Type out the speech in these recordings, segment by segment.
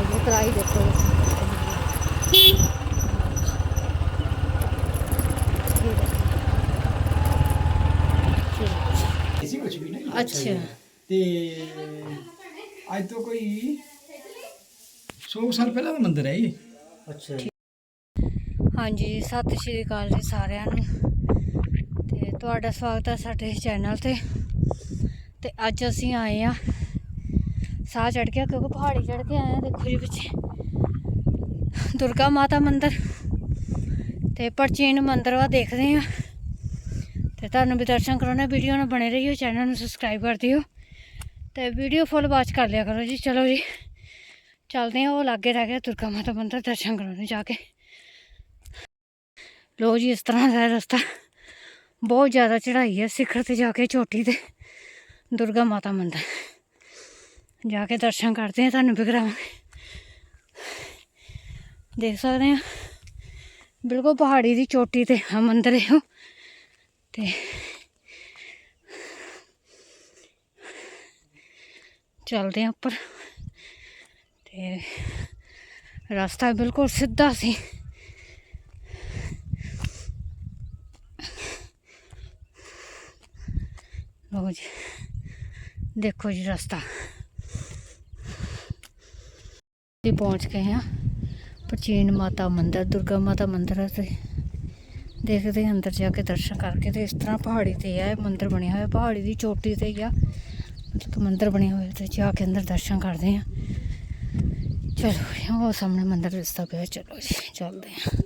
ਇਹ ਕਰਾਈ ਦੇਖੋ। ਇਸੀ ਕੁਝ ਵੀ ਨਹੀਂ ਅੱਛਾ। ਤੇ ਅੱਜ ਤੋਂ ਕੋਈ 100 ਸਾਲ ਪਹਿਲਾਂ ਦਾ ਮੰਦਿਰ ਹੈ ਇਹ। ਅੱਛਾ। ਹਾਂਜੀ ਸਤਿ ਸ਼੍ਰੀ ਅਕਾਲ ਜੀ ਸਾਰਿਆਂ ਨੂੰ। ਤੇ ਤੁਹਾਡਾ ਸਵਾਗਤ ਹੈ ਸਾਡੇ ਚੈਨਲ ਤੇ। ਤੇ ਅੱਜ ਅਸੀਂ ਆਏ ਆ ਸਾਹ ਚੜ ਗਿਆ ਕਿਉਂਕਿ ਪਹਾੜੀ ਚੜ ਕੇ ਆਏ ਆ ਦੇਖੋ ਜੀ ਪਿੱਛੇ। ਦੁਰਗਾ ਮਾਤਾ ਮੰਦਿਰ ਤੇ ਪ੍ਰਾਚੀਨ ਮੰਦਿਰ ਵਾ ਦੇਖਦੇ ਆ। ਤੇ ਤੁਹਾਨੂੰ ਵੀ ਦਰਸ਼ਨ ਕਰਾਉਣਾ ਵੀਡੀਓ ਨਾਲ ਬਣੇ ਰਹੀਓ, ਚੈਨਲ ਨੂੰ ਸਬਸਕ੍ਰਾਈਬ ਕਰ ਦਿਓ। ਤੇ ਵੀਡੀਓ ਫੁੱਲ ਵਾਚ ਕਰ ਲਿਆ ਕਰੋ ਜੀ, ਚਲੋ ਜੀ। ਚੱਲਦੇ ਆ, ਉਹ ਲਾਗੇ ਰਹਿ ਗਿਆ ਦੁਰਗਾ ਮਾਤਾ ਮੰਦਿਰ, ਦਰਸ਼ਨ ਕਰਾਉਣੇ ਜਾ ਕੇ। ਲੋ ਜੀ, ਇਸ ਤਰ੍ਹਾਂ ਦਾ ਰਸਤਾ। ਬਹੁਤ ਜ਼ਿਆਦਾ ਚੜ੍ਹਾਈ ਹੈ ਸਿਖਰ ਤੇ ਜਾ ਕੇ, ਚੋਟੀ ਤੇ। ਦੁਰਗਾ ਮਾਤਾ ਮੰਦਿਰ। ਜਾ ਕੇ ਦਰਸ਼ਨ ਕਰਦੇ ਆ ਤੁਹਾਨੂੰ ਵੀ ਦੇਖ ਸਕਦੇ ਆ ਬਿਲਕੁਲ ਪਹਾੜੀ ਦੀ ਚੋਟੀ ਤੇ ਆ ਮੰਦਿਰ ਇਹੋ। ਤੇ ਚੱਲਦੇ ਆ ਉੱਪਰ। ਤੇ ਰਸਤਾ ਬਿਲਕੁਲ ਸਿੱਧਾ ਸੀ। ਲਓ ਜੀ, ਦੇਖੋ ਜੀ ਰਸਤਾ। ਜੀ ਪਹੁੰਚ ਗਏ ਹਾਂ। ਪ੍ਰਾਚੀਨ ਮਾਤਾ ਮੰਦਿਰ, ਦੁਰਗਾ ਮਾਤਾ ਮੰਦਿਰ ਹੈ ਦੇਖਦੇ ਹਾਂ ਅੰਦਰ ਜਾ ਕੇ ਦਰਸ਼ਨ ਕਰਕੇ ਤੇ ਇਸ ਤਰ੍ਹਾਂ ਪਹਾੜੀ ਤੇ ਆ ਇਹ ਮੰਦਿਰ ਬਣਿਆ ਹੋਇਆ, ਪਹਾੜੀ ਦੀ ਚੋਟੀ ਤੇ ਹੀ ਆ। ਮਤਲਬ ਕਿ ਮੰਦਿਰ ਬਣਿਆ ਹੋਇਆ ਤੇ ਜਾ ਕੇ ਅੰਦਰ ਦਰਸ਼ਨ ਕਰਦੇ ਆ ਚਲੋ ਉਹ ਸਾਹਮਣੇ ਮੰਦਿਰ ਦਿਸਦਾ ਪਿਆ, ਚਲੋ ਜੀ, ਚੱਲਦੇ ਆ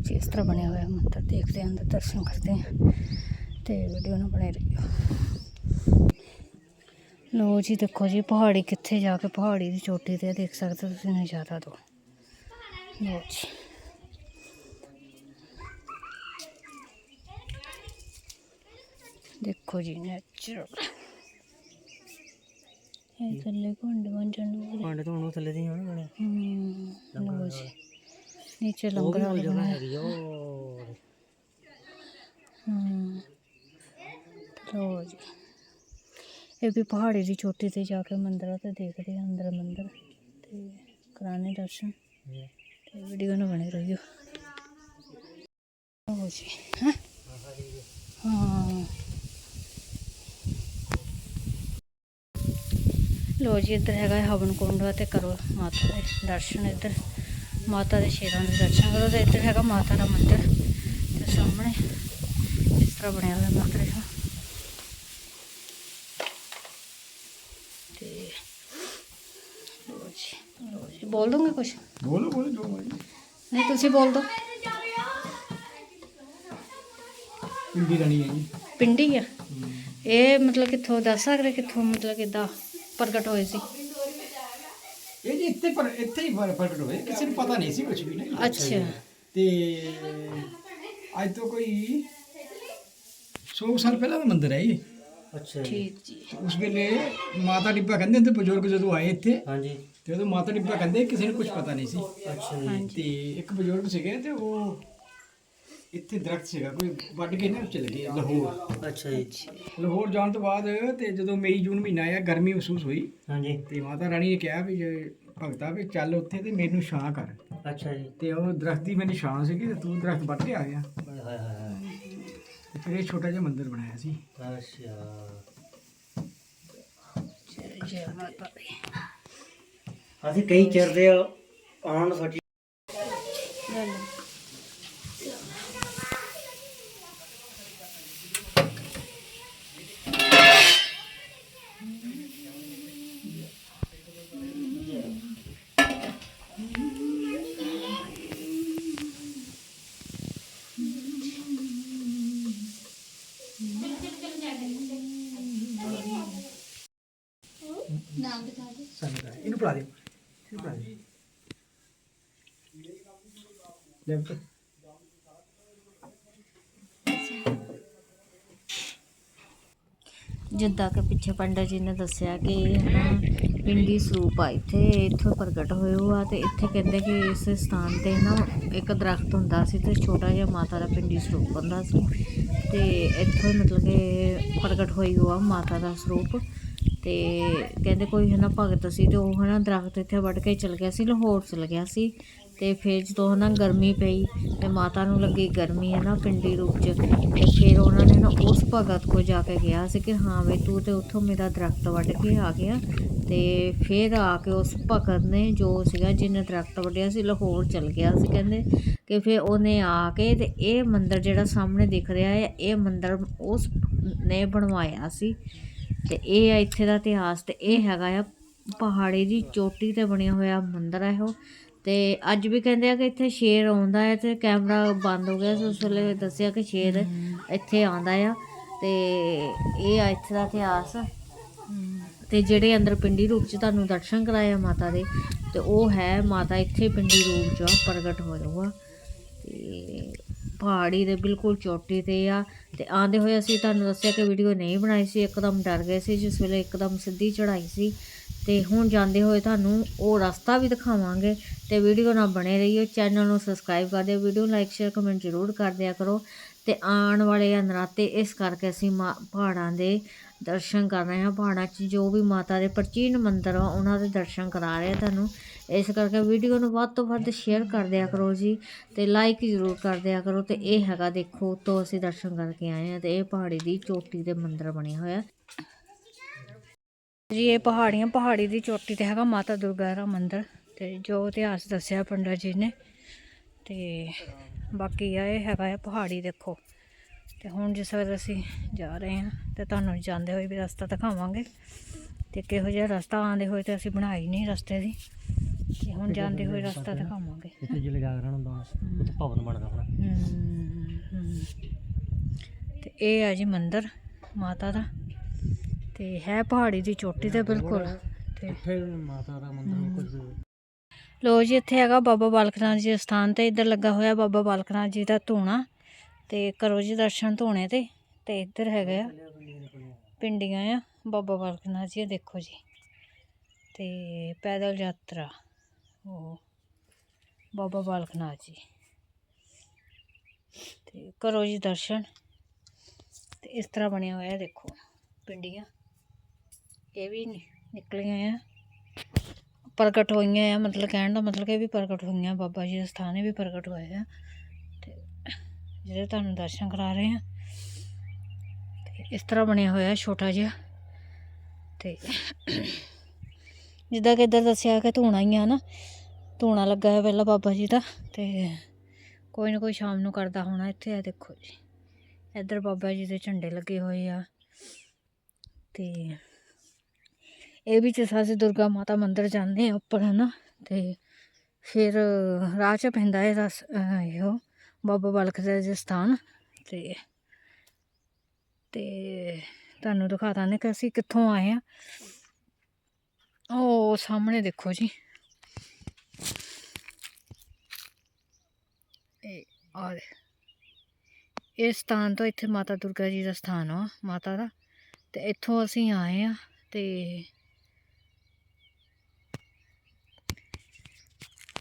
ਜੀ, ਇਸ ਤਰ੍ਹਾਂ ਬਣਿਆ ਹੋਇਆ ਮੰਦਿਰ, ਦੇਖਦੇ ਹਾਂ ਅੰਦਰ ਦਰਸ਼ਨ ਕਰਦੇ ਹਾਂ ਤੇ ਵੀਡੀਓ ਨੂੰ ਬਣੇ ਰਹੀਓ। ਲੋ ਜੀ ਦੇਖੋ ਜੀ ਪਹਾੜੀ ਕਿੱਥੇ ਜਾ ਕੇ ਪਹਾੜੀ ਦੀ ਚੋਟੀ ਤੇ ਦੇਖ ਸਕਦੇ ਹੋ ਤੁਸੀਂ ਨਜ਼ਾਰਾ ਦੋ ਲੋ ਜੀ। ਦੇਖੋ ਜੀ ਨੈਚੁਰਲ ਇਹ ਥੱਲੇ ਘੁੰਡ ਬਣ ਜਾਣਗੇ ਭਾਂਡੇ ਤੋਂ ਉਹਨੂੰ ਥੱਲੇ ਦੀ ਹੋਣ ਬਣੇ ਹੂੰ ਲੋ ਜੀ। ਨੀਚੇ ਲੰਗਰ ਵਾਲਾ ਜਗ੍ਹਾ ਹੈਗੀ ਉਹ ਹਮ ਲੋ ਜੀ। ਇਹ ਵੀ ਪਹਾੜੀ ਦੀ ਚੋਟੀ ਤੇ ਜਾ ਕੇ ਮੰਦਿਰ ਤੇ ਦੇਖਦੇ ਆ ਅੰਦਰ ਮੰਦਿਰ ਤੇ ਕਰਾਣੇ ਦਰਸ਼ਨ। ਤੇ ਵੀਡੀਓ ਨੂੰ ਬਣੇ ਰਹੀਓ। ਲੋ ਜੀ ਹੈਂ? ਹਾਂ। ਲੋ ਜੀ ਇੱਧਰ ਹੈਗਾ ਹੈ ਹਵਨ ਕੁੰਡ ਤੇ ਕਰੋ ਮਾਤਾ ਦੇ ਦਰਸ਼ਨ ਇੱਧਰ। ਮਾਤਾ ਦੇ ਸ਼ੇਰਾਂ ਦੇ ਦਰਸ਼ਨ ਕਰੋ ਤੇ ਇੱਧਰ ਹੈਗਾ ਮਾਤਾ ਦਾ ਮੰਦਿਰ। ਤੇ ਸਾਹਮਣੇ ਇਸ ਤਰ੍ਹਾਂ ਬਣਿਆ ਹੋਇਆ ਮੰਦਿਰ ਹੈ ਤੇ ਲੋ ਜੀ ਲੋ ਜੀ ਬੋਲ ਦੋਗੇ ਕੁਝ ਬੋਲੋ ਬੋਲੋ ਜੋ ਮਰਜ਼ੀ। ਨਹੀਂ ਤੁਸੀਂ ਬੋਲ ਦੋ। ਪਿੰਡੀ ਰਾਣੀ ਹੈ ਜੀ। ਪਿੰਡੀ ਆ? ਇਹ ਮਤਲਬ ਕਿੱਥੋਂ ਦੱਸ ਸਕਦੇ ਕਿੱਥੋਂ ਮਤਲਬ ਕਿੱਦਾਂ ਪ੍ਰਗਟ ਹੋਏ ਸੀ? ਇਹ ਜੀ ਇੱਥੇ ਪਰ ਇੱਥੇ ਹੀ ਪਰ- ਪ੍ਰਗਟ ਹੋਏ। ਕਿਸੇ ਨੂੰ ਪਤਾ ਨਹੀਂ ਸੀ ਕੁਝ ਵੀ ਨਹੀਂ। ਅੱਛਾ। ਤੇ ਅੱਜ ਤੋਂ ਕੋਈ 100 ਸਾਲ ਪਹਿਲਾਂ ਦਾ ਮੰਦਿਰ ਹੈ ਇਹ ਅੱਛਾ ਠੀਕ ਜੀ। ਉਸ ਵੇਲੇ ਮਾਤਾ ਡਿੱਬਾ ਕਹਿੰਦੇ ਹੁੰਦੇ ਬਜ਼ੁਰਗ ਜਦੋਂ ਆਏ ਇੱਥੇ ਹਾਂਜੀ। ਤੇ ਉਦੋਂ ਮਾਤਾ ਡਿੱਬਾ ਕਹਿੰਦੇ ਕਿਸੇ ਨੂੰ ਕੁਝ ਪਤਾ ਨਹੀਂ ਸੀ। ਅੱਛਾ ਤੇ ਇੱਕ ਬਜ਼ੁਰਗ ਸੀਗੇ ਤੇ ਉਹ ਇੱਥੇ ਦਰਖਤ ਸੀਗਾ ਕੋਈ ਵੱਢ ਕੇ ਨਾ ਚਲੇ ਗਏ ਲਾਹੌਰ। ਅੱਛਾ ਜੀ। ਲਾਹੌਰ ਜਾਣ ਤੋਂ ਬਾਅਦ ਤੇ ਜਦੋਂ ਮਈ ਜੂਨ ਮਹੀਨਾ ਆਇਆ ਗਰਮੀ ਮਹਿਸੂਸ ਹੋਈ। ਹਾਂਜੀ। ਤੇ ਮਾਤਾ ਰਾਣੀ ਨੇ ਕਿਹਾ ਵੀ ਜੇ ਭਗਤਾ ਵੀ ਚੱਲ ਉੱਥੇ ਤੇ ਮੈਨੂੰ ਛਾਂ ਕਰ। ਅੱਛਾ ਜੀ। ਤੇ ਉਹ ਦਰਖਤ ਦੀ ਮੈਨੂੰ ਛਾਂ ਸੀਗੀ ਤੇ ਤੂੰ ਦਰਖਤ ਵੱਢ ਕੇ ਆ ਗਿਆ। ਹਾਏ ਹਾਏ ਹਾਏ। ਤੇ ਫਿਰ ਇਹ ਛੋਟਾ ਜਿਹਾ ਮੰਦਿਰ ਬਣਾਇਆ ਸੀ। ਅੱਛਾ। ਜੈ ਜੈ ਮਾਤਾ ਦੀ। ਅਸੀਂ ਕਈ ਚਿਰ ਦੇ ਆਉਣ ਸੋਚੀ ਲੈ ਜਿੱਦਾਂ ਕਿ ਪਿੱਛੇ ਪੰਡਤ ਜੀ ਨੇ ਦੱਸਿਆ ਕਿ, ਹਨਾ, ਪਿੰਡੀ ਸਰੂਪ ਆ ਇੱਥੇ, ਇੱਥੋਂ ਪ੍ਰਗਟ ਹੋਏ ਹੋ ਤੇ ਇੱਥੇ ਕਹਿੰਦੇ ਕਿ ਇਸ ਸਥਾਨ ਤੇ ਨਾ ਇੱਕ ਦਰਖਤ ਹੁੰਦਾ ਸੀ ਤੇ ਛੋਟਾ ਜਿਹਾ ਮਾਤਾ ਦਾ ਪਿੰਡੀ ਸਰੂਪ ਹੁੰਦਾ ਸੀ ਤੇ ਇੱਥੋਂ ਹੀ ਮਤਲਬ ਕਿ ਪ੍ਰਗਟ ਹੋਈ ਉਹ ਮਾਤਾ ਦਾ ਸਰੂਪ ਤੇ ਕਹਿੰਦੇ ਕੋਈ, ਹਨਾ, ਭਗਤ ਸੀ ਤੇ ਉਹ, ਹਨਾ, ਦਰਖਤ ਇੱਥੇ ਵੱਢ ਕੇ ਚਲ ਗਿਆ ਸੀ, ਲਾਹੌਰ ਚਲ ਗਿਆ ਸੀ ਤੇ ਫਿਰ ਜਦੋਂ ਹਨਾ ਗਰਮੀ ਪਈ ਤੇ ਮਾਤਾ ਨੂੰ ਲੱਗੀ ਗਰਮੀ ਹੈ ਨਾ ਪਿੰਡੀ ਰੂਪ ਚ, ਤੇ ਫਿਰ ਉਹਨਾਂ ਨੇ ਨਾ ਉਸ ਭਗਤ ਕੋ ਜਾ ਕੇ ਗਿਆ ਸੀ ਕਿ ਹਾਂ ਵੇ ਤੂੰ ਤੇ ਉੱਥੋਂ ਮੇਰਾ ਦਰਖਤ ਵੱਢ ਕੇ ਆ ਗਿਆ। ਤੇ ਫਿਰ ਆ ਕੇ ਉਸ ਭਗਤ ਨੇ ਜੋ ਸੀਗਾ ਜਿਹਨੇ ਦਰਖਤ ਵੱਢਿਆ ਸੀ ਲਾਹੌਰ ਚਲ ਗਿਆ ਸੀ ਕਹਿੰਦੇ। ਕਿ ਫਿਰ ਉਹਨੇ ਆ ਕੇ ਤੇ ਇਹ ਮੰਦਿਰ ਜਿਹੜਾ ਸਾਹਮਣੇ ਦਿਖ ਰਿਹਾ ਹੈ, ਇਹ ਮੰਦਿਰ ਉਸ ਨੇ ਬਣਵਾਇਆ ਸੀ। ਤੇ ਇਹ ਆ ਇੱਥੇ ਦਾ ਇਤਿਹਾਸ ਤੇ ਇਹ ਹੈਗਾ ਆ, ਪਹਾੜੀ ਦੀ ਚੋਟੀ ਤੇ ਬਣਿਆ ਹੋਇਆ ਮੰਦਿਰ ਹੈ ਉਹ ਤੇ ਅੱਜ ਵੀ ਕਹਿੰਦੇ ਆ ਕਿ ਇੱਥੇ ਸ਼ੇਰ ਆਉਂਦਾ ਹੈ ਤੇ ਕੈਮਰਾ ਬੰਦ ਹੋ ਗਿਆ ਸੀ ਉਸ ਵੇਲੇ ਦੱਸਿਆ ਕਿ ਸ਼ੇਰ ਇੱਥੇ ਆਉਂਦਾ ਆ ਤੇ ਇਹ ਆ ਇੱਥੇ ਦਾ ਇਤਿਹਾਸ। ਤੇ ਜਿਹੜੇ ਅੰਦਰ ਪਿੰਡੀ ਰੂਪ ਚ ਤੁਹਾਨੂੰ ਦਰਸ਼ਨ ਕਰਾਇਆ ਮਾਤਾ ਦੇ ਤੇ ਉਹ ਹੈ ਮਾਤਾ ਇੱਥੇ ਪਿੰਡੀ ਰੂਪ ਚ ਪ੍ਰਗਟ ਹੋਇਆ ਵਾ ਤੇ ਪਹਾੜੀ ਦੇ ਬਿਲਕੁਲ ਚੋਟੀ ਤੇ ਆ ਤੇ ਆਂਦੇ ਹੋਏ ਅਸੀਂ ਤੁਹਾਨੂੰ ਦੱਸਿਆ ਕਿ ਵੀਡੀਓ ਨਹੀਂ ਬਣਾਈ ਸੀ ਇੱਕਦਮ ਡਰ ਗਏ ਸੀ ਜਿਸ ਵੇਲੇ ਇੱਕਦਮ ਸਿੱਧੀ ਚੜਾਈ ਸੀ। ਤੇ ਹੁਣ ਜਾਂਦੇ ਹੋਏ ਤੁਹਾਨੂੰ ਉਹ ਰਸਤਾ ਵੀ ਦਿਖਾਵਾਂਗੇ ਤੇ ਵੀਡੀਓ ਨਾਲ ਬਣੇ ਰਹੀਓ। ਚੈਨਲ ਨੂੰ ਸਬਸਕ੍ਰਾਈਬ ਕਰ ਦਿਓ। ਵੀਡੀਓ ਲਾਈਕ ਸ਼ੇਅਰ ਕਮੈਂਟ ਜ਼ਰੂਰ ਕਰ ਦਿਆ ਕਰੋ। ਤੇ ਆਉਣ ਵਾਲੇ ਆ ਨਰਾਤੇ, ਇਸ ਕਰਕੇ ਅਸੀਂ ਮਾ- ਪਹਾੜਾਂ ਦੇ ਦਰਸ਼ਨ ਕਰ ਰਹੇ ਹਾਂ। ਪਹਾੜਾਂ 'ਚ ਜੋ ਵੀ ਮਾਤਾ ਦੇ ਪ੍ਰਾਚੀਨ ਮੰਦਰ ਆ, ਉਹਨਾਂ ਦੇ ਦਰਸ਼ਨ ਕਰਾ ਰਹੇ ਆ ਤੁਹਾਨੂੰ। ਇਸ ਕਰਕੇ ਵੀਡੀਓ ਨੂੰ ਵੱਧ ਤੋਂ ਵੱਧ ਸ਼ੇਅਰ ਕਰ ਦਿਆ ਕਰੋ ਜੀ ਤੇ ਲਾਈਕ ਜ਼ਰੂਰ ਕਰ ਦਿਆ ਕਰੋ। ਤੇ ਇਹ ਹੈਗਾ ਦੇਖੋ, ਤੋਂ ਅਸੀਂ ਦਰਸ਼ਨ ਕਰਕੇ ਆਏ ਹਾਂ ਤੇ ਇਹ ਪਹਾੜੀ ਦੀ ਚੋਟੀ ਦੇ ਮੰਦਰ ਬਣਿਆ ਹੋਇਆ। ਜੀ ਇਹ ਪਹਾੜੀਆਂ ਪਹਾੜੀ ਦੀ ਚੋਟੀ ਤੇ ਹੈਗਾ ਮਾਤਾ ਦੁਰਗਾ ਦਾ ਮੰਦਿਰ ਤੇ ਜੋ ਇਤਿਹਾਸ ਦੱਸਿਆ ਪੰਡਤ ਜੀ ਨੇ। ਤੇ ਬਾਕੀ ਆ ਇਹ ਹੈਗਾ ਆ ਪਹਾੜੀ ਦੇਖੋ। ਤੇ ਹੁਣ ਜਿਸ ਵੇਲੇ ਅਸੀਂ ਜਾ ਰਹੇ ਹਾਂ ਤੇ ਤੁਹਾਨੂੰ ਜਾਂਦੇ ਹੋਏ ਵੀ ਰਸਤਾ ਦਿਖਾਵਾਂਗੇ। ਤੇ ਕਿਹੋ ਜਿਹਾ ਰਸਤਾ ਆਉਂਦੇ ਹੋਏ ਤੇ ਅਸੀਂ ਬਣਾਈ ਨਹੀਂ ਰਸਤੇ ਦੀ। ਤੇ ਹੁਣ ਜਾਂਦੇ ਹੋਏ ਰਸਤਾ ਦਿਖਾਵਾਂਗੇ। ਇੱਥੇ ਜਿਹੜੇ ਜਾਗਰਣ ਹੁੰਦਾ ਉੱਥੇ ਭਵਨ ਬਣਦਾ ਹੋਣਾ। ਤੇ ਇਹ ਹੈ ਜੀ ਮੰਦਿਰ ਮਾਤਾ ਦਾ। ਤੇ ਹੈ ਪਹਾੜੀ ਦੀ ਚੋਟੀ ਤੇ ਬਿਲਕੁਲ। ਤੇ ਮਾਤਾ ਦਾ ਮੰਦਿਰ ਕੁਝ ਲੋ ਜੀ ਇੱਥੇ ਹੈਗਾ ਬਾਬਾ ਬਾਲਕ ਨਾਥ ਜੀ ਦਾ ਸਥਾਨ ਤੇ ਇੱਧਰ ਲੱਗਾ ਹੋਇਆ ਬਾਬਾ ਬਾਲਕ ਨਾਥ ਜੀ ਦਾ ਧੂਣਾ। ਤੇ ਕਰੋ ਜੀ ਦਰਸ਼ਨ ਧੂਣੇ ਤੇ ਤੇ ਇੱਧਰ ਹੈਗਾ ਆ ਪਿੰਡੀਆਂ ਆ ਬਾਬਾ ਬਾਲਕ ਨਾਥ ਜੀ ਦੇਖੋ ਜੀ। ਤੇ ਪੈਦਲ ਯਾਤਰਾ ਉਹ ਬਾਬਾ ਬਾਲਕ ਨਾਥ ਜੀ। ਤੇ ਕਰੋ ਜੀ ਦਰਸ਼ਨ। ਤੇ ਇਸ ਤਰ੍ਹਾਂ ਬਣਿਆ ਹੋਇਆ ਦੇਖੋ ਪਿੰਡੀਆਂ। ਇਹ ਵੀ ਨਿਕਲੀਆਂ ਆ। ਪ੍ਰਗਟ ਹੋਈਆਂ ਆ, ਮਤਲਬ ਕਹਿਣ ਦਾ ਮਤਲਬ ਕਿ ਇਹ ਵੀ ਪ੍ਰਗਟ ਹੋਈਆਂ। ਬਾਬਾ ਜੀ ਦੇ ਸਥਾਨੇ ਵੀ ਪ੍ਰਗਟ ਹੋਏ ਆ। ਤੇ ਜਿਹੜੇ ਤੁਹਾਨੂੰ ਦਰਸ਼ਨ ਕਰਾ ਰਹੇ ਆ, ਤੇ ਇਸ ਤਰ੍ਹਾਂ ਬਣਿਆ ਹੋਇਆ ਛੋਟਾ ਜਿਹਾ। ਤੇ ਜਿੱਦਾਂ ਕਿ ਇੱਧਰ ਦੱਸਿਆ ਕਿ ਧੂਣਾ ਹੀ ਆ ਨਾ, ਧੂਣਾ ਲੱਗਾ ਹੈ ਪਹਿਲਾਂ ਬਾਬਾ ਜੀ ਦਾ। ਤੇ ਕੋਈ ਨਾ ਕੋਈ ਸ਼ਾਮ ਨੂੰ ਕਰਦਾ ਹੋਣਾ ਇੱਥੇ ਆ ਦੇਖੋ ਜੀ। ਇੱਧਰ ਬਾਬਾ ਜੀ ਦੇ ਝੰਡੇ ਲੱਗੇ ਹੋਏ ਆ। ਤੇ ਇਹ ਵੀ ਜਿਸ ਅਸੀਂ ਦੁਰਗਾ ਮਾਤਾ ਮੰਦਿਰ ਜਾਂਦੇ ਆ ਉੱਪਰ, ਹਨਾ? ਤੇ ਫਿਰ ਰਾਹ 'ਚ ਪੈਂਦਾ ਹੈ ਰਸ ਇਹੋ, ਬਾਬਾ ਬਾਲਕ ਦੇ ਸਥਾਨ, ਤੇ ਤੇ ਤੁਹਾਨੂੰ ਦਿਖਾ ਦਾਂ ਕਿ ਅਸੀਂ ਕਿੱਥੋਂ ਆਏ ਆ। ਉਹ ਸਾਹਮਣੇ ਦੇਖੋ ਜੀ। ਇਹ ਆ ਇਸ ਸਥਾਨ ਤੋਂ ਇੱਥੇ ਮਾਤਾ ਦੁਰਗਾ ਜੀ ਦਾ ਸਥਾਨ ਆ, ਮਾਤਾ ਦਾ। ਤੇ ਇੱਥੋਂ ਅਸੀਂ ਆਏ ਆ ਤੇ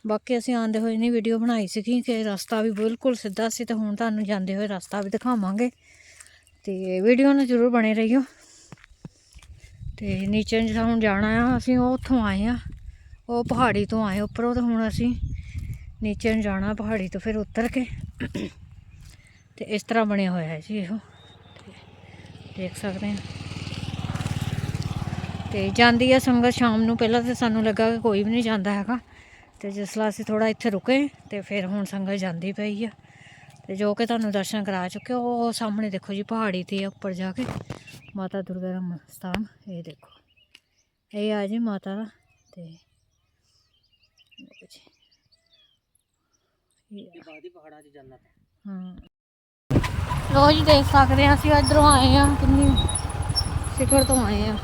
ਬਾਕੀ ਅਸੀਂ ਆਂਦੇ ਹੋਏ ਨਹੀਂ ਵੀਡੀਓ ਬਣਾਈ ਸੀਗੀ ਕਿ ਰਸਤਾ ਵੀ ਬਿਲਕੁਲ ਸਿੱਧਾ ਸੀ ਤੇ ਹੁਣ ਤੁਹਾਨੂੰ ਜਾਂਦੇ ਹੋਏ ਰਸਤਾ ਵੀ ਦਿਖਾਵਾਂਗੇ। ਤੇ ਵੀਡੀਓ ਨੂੰ ਜ਼ਰੂਰ ਬਣੇ ਰਹੀਓ। ਤੇ ਨੀਚੇ ਜਿਹੜਾ ਹੁਣ ਜਾਣਾ ਆ, ਅਸੀਂ ਉਹ ਉੱਥੋਂ ਆਏ ਆ। ਉਹ ਪਹਾੜੀ ਤੋਂ ਆਏ ਉੱਪਰੋਂ ਤੇ ਹੁਣ ਅਸੀਂ ਨੀਚੇ ਨੂੰ ਜਾਣਾ ਪਹਾੜੀ ਤੋਂ ਫਿਰ ਉਤਰ ਕੇ। ਤੇ ਇਸ ਤਰ੍ਹਾਂ ਬਣਿਆ ਹੋਇਆ ਹੈ ਜੀ ਇਹੋ। ਤੇ ਦੇਖ ਸਕਦੇ ਆ। ਤੇ ਜਾਂਦੀ ਆ ਸੰਗਤ ਸ਼ਾਮ ਨੂੰ, ਪਹਿਲਾਂ ਤੇ ਸਾਨੂੰ ਲੱਗਾ ਕਿ ਕੋਈ ਵੀ ਨਹੀਂ ਜਾਂਦਾ ਹੈਗਾ। ਤੇ ਜਿਸ ਅਸੀਂ ਥੋੜਾ ਇੱਥੇ ਰੁਕੇ ਤੇ ਫਿਰ ਹੁਣ ਸੰਗਤ ਜਾਂਦੀ ਪਈ ਆ। ਤੇ ਜੋ ਕਿ ਤੁਹਾਨੂੰ ਦਰਸ਼ਨ ਕਰਾ ਚੁੱਕੇ ਉਹ ਸਾਹਮਣੇ ਦੇਖੋ ਜੀ ਪਹਾੜੀ ਤੇ ਆ ਉੱਪਰ ਜਾ ਕੇ। ਮਾਤਾ ਦੁਰਗਾ ਦਾ ਸਥਾਨ ਇਹ ਦੇਖੋ। ਇਹ ਆ ਜੀ ਮਾਤਾ ਦਾ ਤੇ ਹਾਂ। ਲੋ ਜੀ, ਦੇਖ ਸਕਦੇ ਆ ਅਸੀਂ ਇਧਰੋਂ ਆਏ ਆ ਕਿੰਨੀ ਸਿਖਰ ਤੋਂ ਆਏ ਆ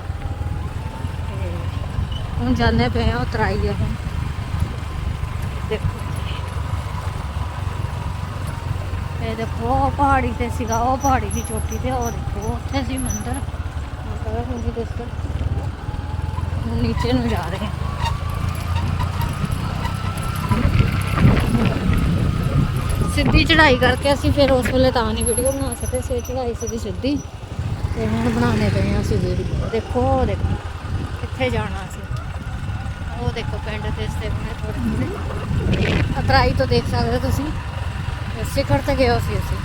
ਹੁਣ ਜਾਂਦੇ ਪਏ ਆ ਉਤਰਾਈ ਆ ਹੁਣ। ਦੇਖੋ ਇਹ ਦੇਖੋ, ਉਹ ਪਹਾੜੀ ਤੇ ਸੀਗਾ, ਉਹ ਪਹਾੜੀ ਦੀ ਚੋਟੀ ਤੇ, ਉਹ ਦੇਖੋ, ਉੱਥੇ ਸੀ ਮੰਦਿਰ। ਮਾਤਾ ਦਾ ਤੁਸੀਂ ਦੱਸੋ। ਹੁਣ ਨੀਚੇ ਨੂੰ ਜਾ ਰਹੇ ਆ ਸਿੱਧੀ ਚੜ੍ਹਾਈ ਕਰਕੇ ਅਸੀਂ ਫਿਰ ਉਸ ਵੇਲੇ ਤਾਂ ਨਹੀਂ ਵੀਡੀਓ ਬਣਾ ਸਕੇ ਸੀ ਚੜ੍ਹਾਈ ਸੀਗੀ ਸਿੱਧੀ। ਤੇ ਹੁਣ ਬਣਾਉਣੇ ਪਏ ਆ ਅਸੀਂ ਵੀਡੀਓ ਦੇਖੋ, ਉਹ ਦੇਖੋ, ਕਿੱਥੇ ਜਾਣਾ ਅਸੀਂ ਉਹ ਦੇਖੋ ਪਿੰਡ ਦੇ ਰਸਤੇ ਬਣੇ ਥੋੜੇ ਅਤਰਾਈ ਤੋਂ ਦੇਖ ਸਕਦੇ ਹੋ ਤੁਸੀਂ। ਤੇ ਸਿਖਰ ਤੇ ਗਏ ਸੀ ਅਸੀਂ।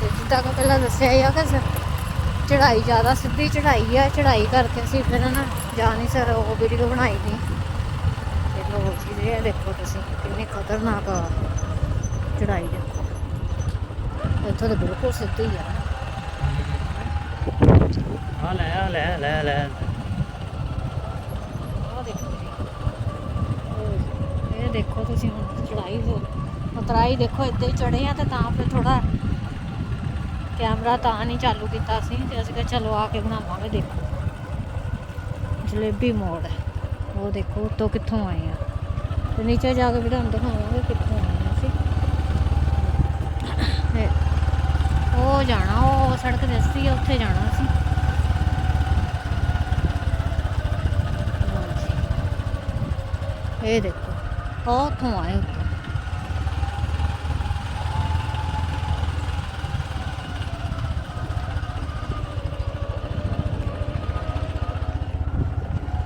ਤੇ ਜਿੱਦਾਂ ਕਿ ਪਹਿਲਾਂ ਦੱਸਿਆ ਹੀ ਆ ਕਿ ਸ- ਜ਼ਿਆਦਾ ਸਿੱਧੀ ਚੜ੍ਹਾਈ ਆ, ਚੜ੍ਹਾਈ ਕਰਕੇ ਅਸੀਂ ਫਿਰ ਨਾ ਜਾ ਨਹੀਂ ਸਰ, ਉਹ ਵੀਡੀਓ ਬਣਾਈ ਨਹੀਂ। ਤੇ ਲੋ ਜੀ ਦੇਖੋ ਤੁਸੀਂ, ਕਿੰਨੀ ਖਤਰਨਾਕ ਆ ਚੜਾਈ ਦੇਖੋ ਇੱਥੋਂ ਤਾਂ ਬਿਲਕੁਲ ਸਿੱਧੀ ਆ। ਆ, ਲੈ ਆ, ਲੈ ਲੈ ਲੈ ਆਹ ਦੇਖੋ ਜੀ। ਉਹ ਇਹ ਦੇਖੋ ਤੁਸੀਂ ਹੁਣ ਚੜਾਈ ਹੋ ਉਤਰਾਈ ਦੇਖੋ ਇੱਦਾਂ ਹੀ ਚੜੇ ਆ ਤੇ ਤਾਂ ਫਿਰ ਥੋੜਾ ਕੈਮਰਾ ਤਾਂ ਨਹੀਂ ਚਾਲੂ ਕੀਤਾ ਸੀ ਤੇ ਅਸੀਂ ਕਿਹਾ ਚਲੋ ਆ ਕੇ ਬਣਾਵਾਂਗੇ ਦੇਖੋ। ਜਲੇਬੀ ਮੋੜ ਉਹ ਦੇਖੋ ਉੱਤੋਂ ਕਿੱਥੋਂ ਆਏ ਆ। ਤੇ ਨੀਚੇ ਜਾ ਕੇ ਵੀ ਤੁਹਾਨੂੰ ਦਿਖਾਵਾਂਗੇ ਕਿੱਥੋਂ ਆਏ ਆ ਅਸੀਂ। ਤੇ ਉਹ ਜਾਣਾ, ਉਹ ਸੜਕ ਦੱਸੀ ਆ, ਉੱਥੇ ਜਾਣਾ ਅਸੀਂ। ਇਹ ਦੇਖੋ। ਉਹ ਉੱਥੋਂ ਆਏ ਉੱਤੋਂ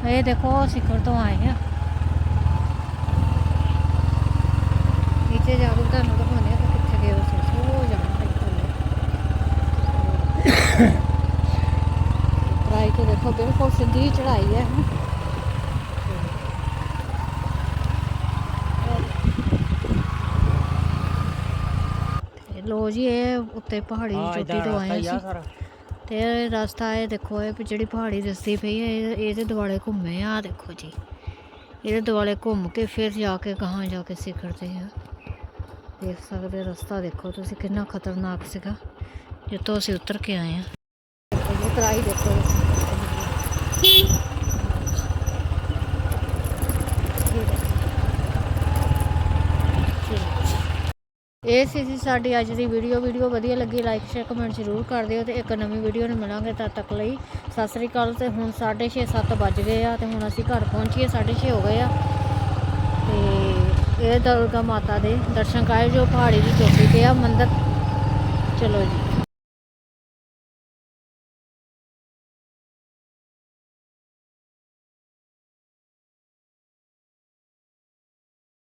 ਇਹ ਦੇਖੋ ਸਿਖਰ ਤੋਂ ਆਏ ਆ ਨੀਚੇ ਜਾ ਕੇ ਤੁਹਾਨੂੰ ਦਿਖਾਉਂਦੇ ਆ ਕਿ ਕਿੱਥੇ ਗਏ ਸੀ ਅਸੀਂ। ਉਹ ਜਾਣਾ ਟਰਾਈ ਤੋਂ ਦੇਖੋ ਬਿਲਕੁਲ ਸਿੱਧੀ ਚੜਾਈ ਹੈ ਤੇ ਲੋ ਜੀ ਇਹ ਉੱਤੇ ਪਹਾੜੀ ਚੋਟੀ ਤੋਂ ਆਏ ਸੀ ਤੇ ਇਹ ਰਸਤਾ ਇਹ ਦੇਖੋ ਇਹ ਜਿਹੜੀ ਪਹਾੜੀ ਦੱਸਦੀ ਪਈ ਹੈ ਇਹ- ਇਹਦੇ ਦੁਆਲੇ ਘੁੰਮੇ ਆ ਦੇਖੋ ਜੀ। ਇਹਦੇ ਦੁਆਲੇ ਘੁੰਮ ਕੇ ਫਿਰ ਜਾ ਕੇ ਕਹਾਂ ਜਾ ਕੇ ਸਿਖਰ ਤੇ ਆ। ਦੇਖ ਸਕਦੇ ਰਸਤਾ ਦੇਖੋ ਤੁਸੀਂ ਕਿੰਨਾ ਖਤਰਨਾਕ ਸੀਗਾ ਜਿੱਥੋਂ ਅਸੀਂ ਉਤਰ ਕੇ ਆਏ ਆ ਇਹ ਉਤਰਾਈ ਦੇਖੋ। ਇਹ ਸੀ ਜੀ ਸਾਡੀ ਅੱਜ ਦੀ ਵੀਡੀਓ। ਵੀਡੀਓ ਵਧੀਆ ਲੱਗੀ ਲਾਈਕ ਸ਼ੇਅਰ ਕਮੈਂਟ ਜ਼ਰੂਰ ਕਰ ਦਿਓ ਤੇ ਇੱਕ ਨਵੀਂ ਵੀਡੀਓ ਨੂੰ ਮਿਲਾਂਗੇ ਤਦ ਤੱਕ ਲਈ। ਸਤਿ ਸ੍ਰੀ ਅਕਾਲ ਤੇ ਹੁਣ 6:30 7 ਵੱਜ ਗਏ ਆ ਤੇ ਹੁਣ ਅਸੀਂ ਘਰ ਪਹੁੰਚੀਏ 6:30 ਹੋ ਗਏ ਆ। ਤੇ ਇਹ ਦੁਰਗਾ ਮਾਤਾ ਦੇ ਦਰਸ਼ਨ ਕਾਏ ਜੋ ਪਹਾੜੀ ਦੀ ਚੋਟੀ ਤੇ ਆ, ਮੰਦਿਰ। ਚਲੋ ਜੀ।